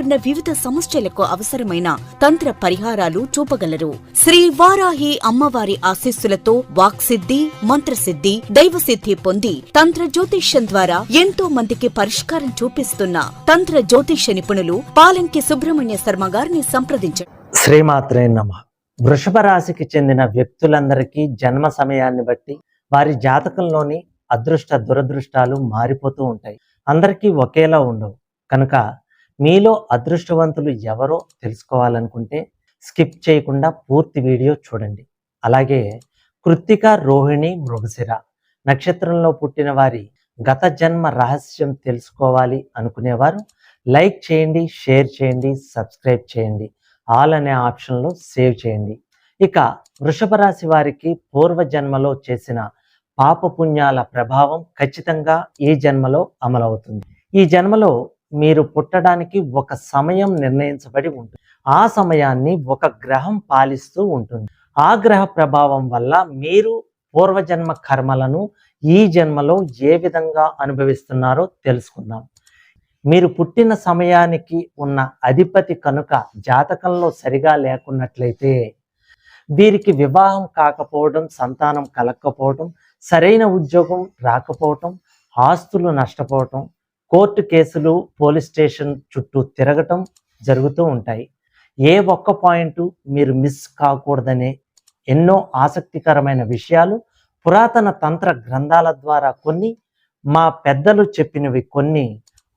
వివిధ సమస్యలకు అవసరమైన తంత్ర పరిహారాలు చూపగలరు. శ్రీ వారాహి అమ్మవారి ఆశీస్సులతో వాక్సిద్ధి మంత్రసిద్ధి దైవసిద్ధి పొంది తంత్ర జ్యోతిష్యం ద్వారా ఎంతో మందికి పరిష్కారం చూపిస్తున్న తంత్ర జ్యోతిష్య నిపుణులు పాలంకి సుబ్రహ్మణ్య శర్మ గారిని సంప్రదించండి శ్రీమాత్రే నమ. వృషభ రాశికి చెందిన వ్యక్తులందరికీ జన్మ సమయాన్ని బట్టి వారి జాతకంలోని అదృష్ట దురదృష్టాలు మారిపోతూ ఉంటాయి. అందరికీ ఒకేలా ఉండవు. కనుక మీలో అదృష్టవంతులు ఎవరో తెలుసుకోవాలనుకుంటే స్కిప్ చేయకుండా పూర్తి వీడియో చూడండి. అలాగే కృత్తిక రోహిణి మృగశిర నక్షత్రంలో పుట్టిన వారి గత జన్మ రహస్యం తెలుసుకోవాలి అనుకునేవారు లైక్ చేయండి షేర్ చేయండి సబ్స్క్రైబ్ చేయండి. ఆల్ అనే ఆప్షన్లో సేవ్ చేయండి. ఇక వృషభ రాశి వారికి పూర్వ జన్మలో చేసిన పాపపుణ్యాల ప్రభావం ఖచ్చితంగా ఈ జన్మలో అమలవుతుంది. ఈ జన్మలో మీరు పుట్టడానికి ఒక సమయం నిర్ణయించబడి ఉంటుంది. ఆ సమయాన్ని ఒక గ్రహం పాలిస్తూ ఉంటుంది. ఆ గ్రహ ప్రభావం వల్ల మీరు పూర్వజన్మ కర్మలను ఈ జన్మలో ఏ విధంగా అనుభవిస్తున్నారో తెలుసుకుందాం. మీరు పుట్టిన సమయానికి ఉన్న అధిపతి కనుక జాతకంలో సరిగా లేకున్నట్లయితే వీరికి వివాహం కాకపోవడం సంతానం కలగకపోవడం సరైన ఉద్యోగం రాకపోవటం ఆస్తులు నష్టపోవటం కోర్టు కేసులు పోలీస్ స్టేషన్ చుట్టూ తిరగటం జరుగుతూ ఉంటాయి. ఏ ఒక్క పాయింట్ మీరు మిస్ కాకూడదనే ఎన్నో ఆసక్తికరమైన విషయాలు పురాతన తంత్ర గ్రంథాల ద్వారా కొన్ని మా పెద్దలు చెప్పినవి కొన్ని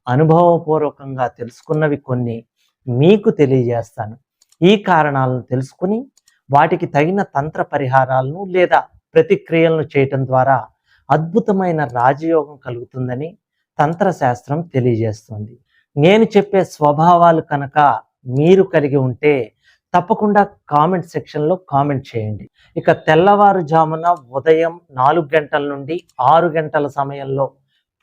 అనుభవపూర్వకంగా తెలుసుకున్నవి కొన్ని మీకు తెలియజేస్తాను. ఈ కారణాలను తెలుసుకుని వాటికి తగిన తంత్ర పరిహారాలను లేదా ప్రతిక్రియలను చేయటం ద్వారా అద్భుతమైన రాజయోగం కలుగుతుందని తంత్రశాస్త్రం తెలియజేస్తుంది. నేను చెప్పే స్వభావాలు కనుక మీరు కలిగి ఉంటే తప్పకుండా కామెంట్ సెక్షన్లో కామెంట్ చేయండి. ఇక తెల్లవారుజామున ఉదయం నాలుగు గంటల నుండి ఆరు గంటల సమయంలో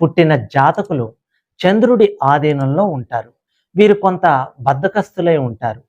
పుట్టిన జాతకులు చంద్రుడి ఆధీనంలో ఉంటారు. వీరు కొంత బద్ధకస్తులై ఉంటారు.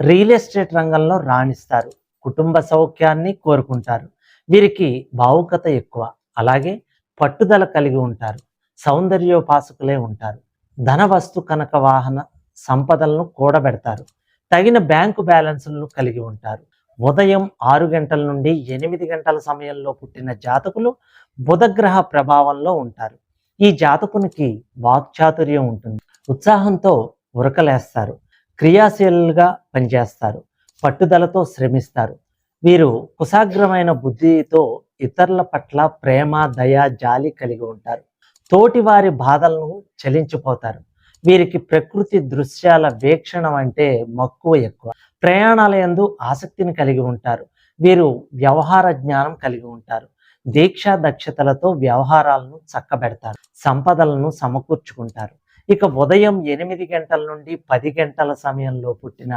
రియల్ ఎస్టేట్ రంగంలో రాణిస్తారు. కుటుంబ సౌఖ్యాన్ని కోరుకుంటారు. వీరికి భావుకత ఎక్కువ. అలాగే పట్టుదల కలిగి ఉంటారు. సౌందర్యోపాసకులే ఉంటారు. ధన వస్తు కనక వాహన సంపదలను కూడబెడతారు. తగిన బ్యాంకు బ్యాలెన్సులను కలిగి ఉంటారు. ఉదయం ఆరు గంటల నుండి ఎనిమిది గంటల సమయంలో పుట్టిన జాతకులు బుధగ్రహ ప్రభావంలో ఉంటారు. ఈ జాతకునికి వాక్చాతుర్యం ఉంటుంది. ఉత్సాహంతో ఉరకలేస్తారు. క్రియాశీలుగా పనిచేస్తారు. పట్టుదలతో శ్రమిస్తారు. వీరు కుశాగ్రమైన బుద్ధితో ఇతరుల పట్ల ప్రేమ దయ జాలి కలిగి ఉంటారు. తోటి వారి బాధలను చలించిపోతారు. వీరికి ప్రకృతి దృశ్యాల వీక్షణం అంటే మక్కువ ఎక్కువ. ప్రయాణాల ఎందు ఆసక్తిని కలిగి ఉంటారు. వీరు వ్యవహార జ్ఞానం కలిగి ఉంటారు. దీక్షా దక్షతలతో వ్యవహారాలను చక్కబెడతారు. సంపదలను సమకూర్చుకుంటారు. ఇక ఉదయం ఎనిమిది గంటల నుండి పది గంటల సమయంలో పుట్టిన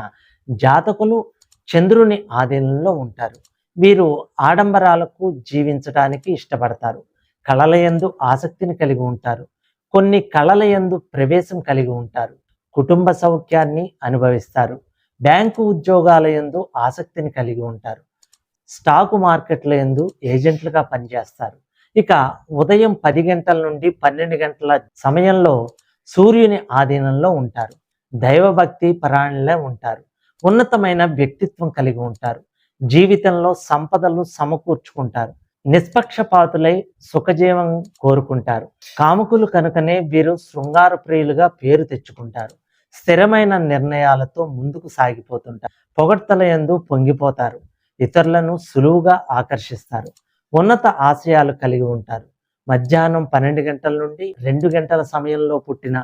జాతకులు చంద్రుని ఆధీనంలో ఉంటారు. వీరు ఆడంబరాలకు జీవించడానికి ఇష్టపడతారు. కళలయందు ఆసక్తిని కలిగి ఉంటారు. కొన్ని కళలయందు ప్రవేశం కలిగి ఉంటారు. కుటుంబ సౌఖ్యాన్ని అనుభవిస్తారు. బ్యాంకు ఉద్యోగాలయందు ఆసక్తిని కలిగి ఉంటారు. స్టాకు మార్కెట్ల యందు ఏజెంట్లుగా పనిచేస్తారు. ఇక ఉదయం పది గంటల నుండి పన్నెండు గంటల సమయంలో సూర్యుని ఆధీనంలో ఉంటారు. దైవభక్తి పరాయణలే ఉంటారు. ఉన్నతమైన వ్యక్తిత్వం కలిగి ఉంటారు. జీవితంలో సంపదలు సమకూర్చుకుంటారు. నిష్పక్షపాతులై సుఖజీవం కోరుకుంటారు. కాముకులు కనుకనే వీరు శృంగార ప్రియులుగా పేరు తెచ్చుకుంటారు. స్థిరమైన నిర్ణయాలతో ముందుకు సాగిపోతుంటారు. పొగడ్తల యందు పొంగిపోతారు. ఇతరులను సులువుగా ఆకర్షిస్తారు. ఉన్నత ఆశయాలు కలిగి ఉంటారు. మధ్యాహ్నం పన్నెండు గంటల నుండి రెండు గంటల సమయంలో పుట్టిన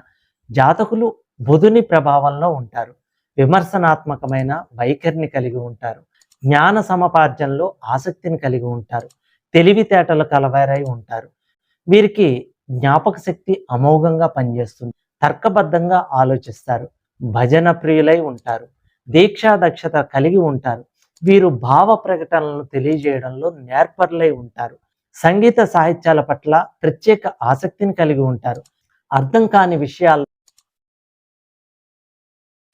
జాతకులు బుధుని ప్రభావంలో ఉంటారు. విమర్శనాత్మకమైన వైఖరిని కలిగి ఉంటారు. జ్ఞాన సమపార్జనలో ఆసక్తిని కలిగి ఉంటారు. తెలివితేటలు కలవారై ఉంటారు. వీరికి జ్ఞాపక శక్తి అమోఘంగా పనిచేస్తుంది. తర్కబద్ధంగా ఆలోచిస్తారు. భజన ప్రియులై ఉంటారు. దీక్షా దక్షత కలిగి ఉంటారు. వీరు భావ ప్రకటనలను తెలియజేయడంలో నేర్పర్లై ఉంటారు. సంగీత సాహిత్యాల పట్ల ప్రత్యేక ఆసక్తిని కలిగి ఉంటారు. అర్థం కాని విషయాలు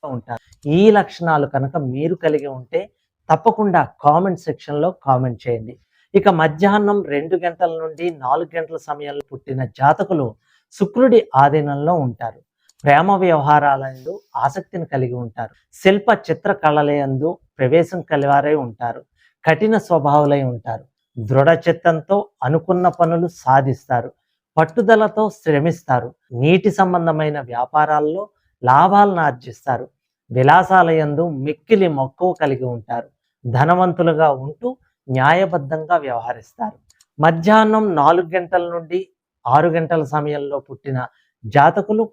ఉంటారు. ఈ లక్షణాలు కనుక మీరు కలిగి ఉంటే తప్పకుండా కామెంట్ సెక్షన్లో కామెంట్ చేయండి. ఇక మధ్యాహ్నం రెండు గంటల నుండి నాలుగు గంటల సమయంలో పుట్టిన జాతకులు శుక్రుడి ఆధీనంలో ఉంటారు. ప్రేమ వ్యవహారాలందు ఆసక్తిని కలిగి ఉంటారు. శిల్ప చిత్ర కళలయందు ప్రవేశం కలివారై ఉంటారు. కఠిన స్వభావులై ఉంటారు. దృఢ చిత్తంతో అనుకున్న పనులు సాధిస్తారు. పట్టుదలతో శ్రమిస్తారు. నీటి సంబంధమైన వ్యాపారాల్లో లాభాలను ఆర్జిస్తారు. విలాసాలయందు మిక్కిలి మక్కువ కలిగి ఉంటారు. ధనవంతులుగా ఉంటూ న్యాయబద్ధంగా వ్యవహరిస్తారు. మధ్యాహ్నం నాలుగు గంటల నుండి ఆరు గంటల సమయంలో పుట్టిన జాతకులు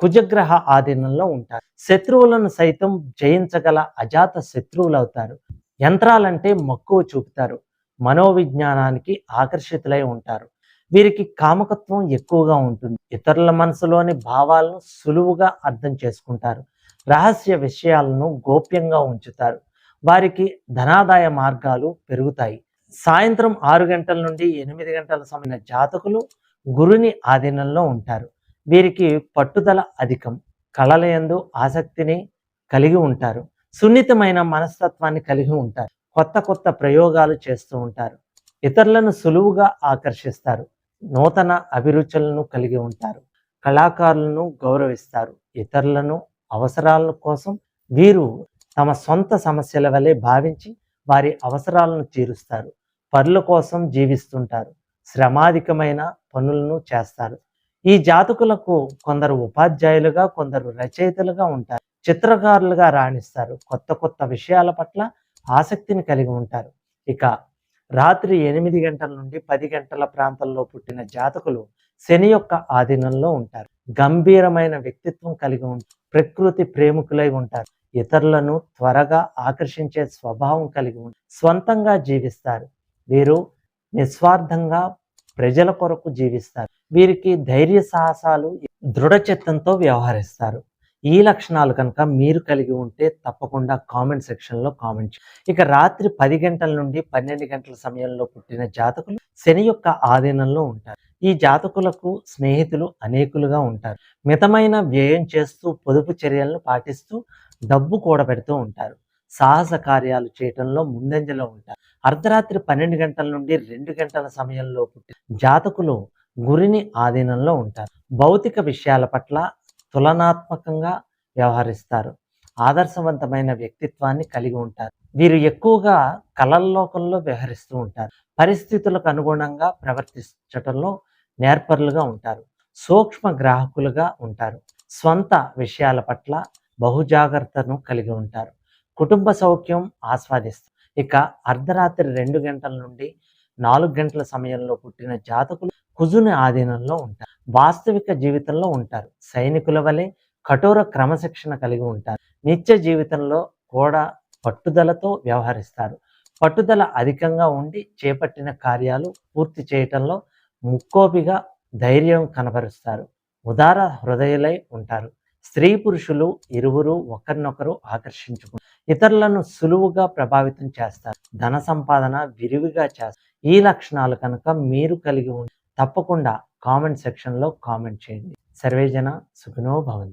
కుజగ్రహ ఆధీనంలో ఉంటారు. శత్రువులను సైతం జయించగల అజాత శత్రువులు అవుతారు యంత్రాలంటే మక్కువ చూపుతారు. మనోవిజ్ఞానానికి ఆకర్షితులై ఉంటారు. వీరికి కామకత్వం ఎక్కువగా ఉంటుంది. ఇతరుల మనసులోని భావాలను సులువుగా అర్థం చేసుకుంటారు. రహస్య విషయాలను గోప్యంగా ఉంచుతారు. వారికి ధనాదాయ మార్గాలు పెరుగుతాయి. సాయంత్రం ఆరు గంటల నుండి ఎనిమిది గంటల సమయ జాతకులు గురుని ఆధీనంలో ఉంటారు. వీరికి పట్టుదల అధికం. కళలయందు ఆసక్తిని కలిగి ఉంటారు. సున్నితమైన మనస్తత్వాన్ని కలిగి ఉంటారు. కొత్త కొత్త ప్రయోగాలు చేస్తూ ఉంటారు. ఇతరులను సులువుగా ఆకర్షిస్తారు. నూతన అభిరుచులను కలిగి ఉంటారు. కళాకారులను గౌరవిస్తారు. ఇతరులను అవసరాల కోసం వీరు తమ సొంత సమస్యల వలె భావించి వారి అవసరాలను తీరుస్తారు. పనుల కోసం జీవిస్తుంటారు. శ్రమాధికమైన పనులను చేస్తారు. ఈ జాతకులకు కొందరు ఉపాధ్యాయులుగా కొందరు రచయితలుగా ఉంటారు. చిత్రకారులుగా రాణిస్తారు. కొత్త కొత్త విషయాల పట్ల ఆసక్తిని కలిగి ఉంటారు. ఇక రాత్రి ఎనిమిది గంటల నుండి పది గంటల ప్రాంతంలో పుట్టిన జాతకులు శని యొక్క ఆధీనంలో ఉంటారు. గంభీరమైన వ్యక్తిత్వం కలిగి ఉంటారు ప్రకృతి ప్రేమికులై ఉంటారు. ఇతరులను త్వరగా ఆకర్షించే స్వభావం కలిగి ఉంటారు స్వంతంగా జీవిస్తారు. వీరు నిస్వార్థంగా ప్రజల కొరకు జీవిస్తారు. వీరికి ధైర్య సాహసాలు దృఢ చిత్తంతో వ్యవహరిస్తారు. ఈ లక్షణాలు కనుక మీరు కలిగి ఉంటే తప్పకుండా కామెంట్ సెక్షన్లో కామెంట్ ఇక రాత్రి పది గంటల నుండి పన్నెండు గంటల సమయంలో పుట్టిన జాతకులు శని యొక్క ఆధీనంలో ఉంటారు. ఈ జాతకులకు స్నేహితులు అనేకులుగా ఉంటారు. మితమైన వ్యయం చేస్తూ పొదుపు చర్యలను పాటిస్తూ డబ్బు కూడబెడుతూ ఉంటారు. సాహస కార్యాలు చేయటంలో ముందంజలో ఉంటారు. అర్ధరాత్రి పన్నెండు గంటల నుండి రెండు గంటల సమయంలో పుట్టిన జాతకులు గురిని ఆధీనంలో ఉంటారు. భౌతిక విషయాల పట్ల తులనాత్మకంగా వ్యవహరిస్తారు. ఆదర్శవంతమైన వ్యక్తిత్వాన్ని కలిగి ఉంటారు. వీరు ఎక్కువగా కళల్లోకంలో వ్యవహరిస్తూ ఉంటారు. పరిస్థితులకు అనుగుణంగా ప్రవర్తించటంలో నేర్పరులుగా ఉంటారు. సూక్ష్మ గ్రాహకులుగా ఉంటారు. స్వంత విషయాల పట్ల బహుజాగ్రత్తను కలిగి ఉంటారు. కుటుంబ సౌఖ్యం ఆస్వాదిస్తారు ఇక అర్ధరాత్రి రెండు గంటల నుండి నాలుగు గంటల సమయంలో పుట్టిన జాతకులు కుజుని ఆధీనంలో ఉంటారు. వాస్తవిక జీవితంలో ఉంటారు. సైనికుల వలె కఠోర క్రమశిక్షణ కలిగి ఉంటారు. నిత్య జీవితంలో కూడా పట్టుదలతో వ్యవహరిస్తారు. పట్టుదల అధికంగా ఉండి చేపట్టిన కార్యాలు పూర్తి చేయటంలో ముక్కోపిగా ధైర్యం కనబరుస్తారు. ఉదార హృదయులై ఉంటారు. స్త్రీ పురుషులు ఇరువురు ఒకరినొకరు ఆకర్షించుకుంటారు. ఇతరులను సులువుగా ప్రభావితం చేస్తారు. ధన సంపాదన విరివిగా చేస్తారు. ఈ లక్షణాలు కనుక మీరు కలిగి ఉంటే తప్పకుండా కామెంట్ సెక్షన్లో కామెంట్ చేయండి. సర్వేజన సుఖినో భవంతు.